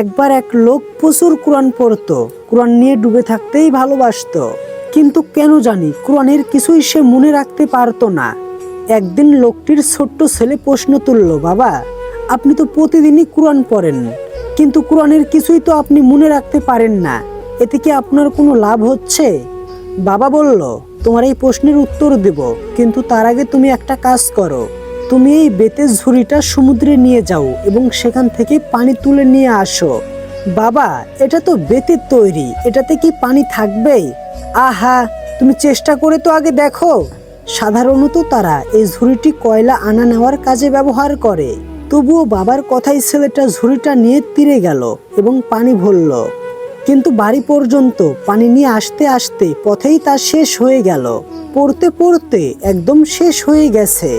একবার এক লোক প্রচুর কোরআন পড়তো। কোরআন নিয়ে ডুবে থাকতেই ভালোবাসতো। কিন্তু কেন জানি কোরআনের কিছুই সে মনে রাখতে পারতো না। একদিন লোকটির ছোট্ট ছেলে প্রশ্ন তুলল, বাবা, আপনি তো প্রতিদিনই কোরআন পড়েন। কিন্তু কোরআনের কিছুই তো আপনি মনে রাখতে পারেন না। এতে কি আপনার কোনো লাভ হচ্ছে? বাবা বলল, তোমার এই প্রশ্নের উত্তর দেব, কিন্তু তার আগে তুমি একটা কাজ করো। তুমি এই বেতের ঝুড়িটা সমুদ্রে নিয়ে যাও এবং সেখান থেকে পানি তুলে নিয়ে আসো। বাবা, এটা তো বেতের তৈরি। এটাতে কি পানি থাকবে আহা, তুমি চেষ্টা করে তো আগে দেখো। সাধারণত তারা এই ঝুড়িটি কয়লা আনা নেওয়ার কাজে ব্যবহার করে। তবুও বাবার কথাই ছেলেটা ঝুড়িটা নিয়ে তীরে গেল এবং পানি ভরল। কিন্তু বাড়ি পর্যন্ত পানি নিয়ে আসতে আসতে পথেই তা শেষ হয়ে গেল। পড়তে পড়তে একদম শেষ হয়ে গেছে।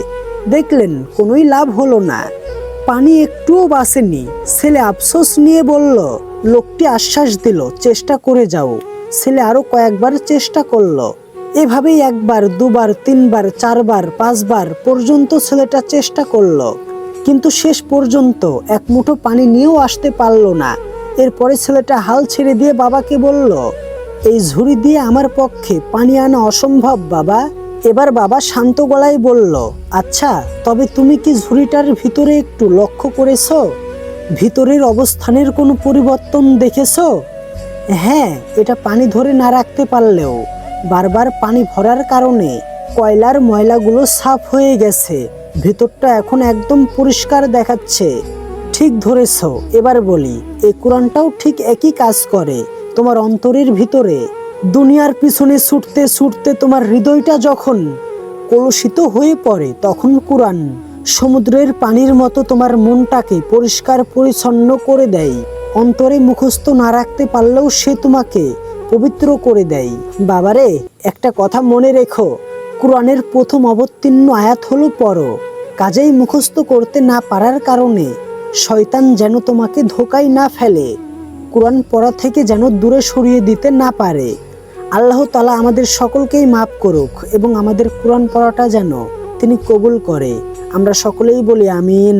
দেখলেন কোনোই লাভ হলো না। পানি একটুও বাসেনি ছেলে আফসোস নিয়ে বলল, লোকটি আশ্বাস দিল, চেষ্টা করে যাও। ছেলে আরও কয়েকবার চেষ্টা করল। এভাবেই একবার, দুবার, তিনবার, চারবার, পাঁচবার পর্যন্ত ছেলেটা চেষ্টা করল। কিন্তু শেষ পর্যন্ত এক মুঠো পানি নিয়েও আসতে পারল না। এরপরে ছেলেটা হাল ছেড়ে দিয়ে বাবাকে বলল, এই ঝুড়ি দিয়ে আমার পক্ষে পানি আনা অসম্ভব, বাবা। এবার বাবা শান্ত গলায় বলল আচ্ছা তবে তুমি কি ঝুড়িটার ভিতরে একটু লক্ষ্য করেছ? ভিতরের অবস্থানের কোনো পরিবর্তন দেখেছ? হ্যাঁ এটা পানি ধরে না রাখতে পারলেও, বারবার পানি ভরার কারণে কয়লার ময়লাগুলো সাফ হয়ে গেছে। ভিতরটা এখন একদম পরিষ্কার দেখাচ্ছে। ঠিক ধরেছ, এবার বলি, এই কোরআনটাও ঠিক একই কাজ করে। তোমার অন্তরের ভিতরে দুনিয়ার পিছনে ছুটতে ছুটতে তোমার হৃদয়টা যখন কলুষিত হয়ে পড়ে, তখন কোরআন সমুদ্রের পানির মতো তোমার মনটাকে পরিষ্কার পরিচ্ছন্ন করে দেয়। অন্তরে মুখস্থ না রাখতে পারলেও সে তোমাকে পবিত্র করে দেয়। বাবারে, একটা কথা মনে রেখো, কোরআনের প্রথম অবতীর্ণ আয়াত হলো পড়ো। কাজেই মুখস্থ করতে না পারার কারণে শয়তান যেন তোমাকে ধোকায় না ফেলে। কোরআন পড়া থেকে যেন দূরে সরিয়ে দিতে না পারে। আল্লাহ তালা আমাদের সকলকেই মাফ করুক এবং আমাদের কোরআন পড়াটা যেন তিনি কবুল করে। আমরা সকলেই বলি আমিন।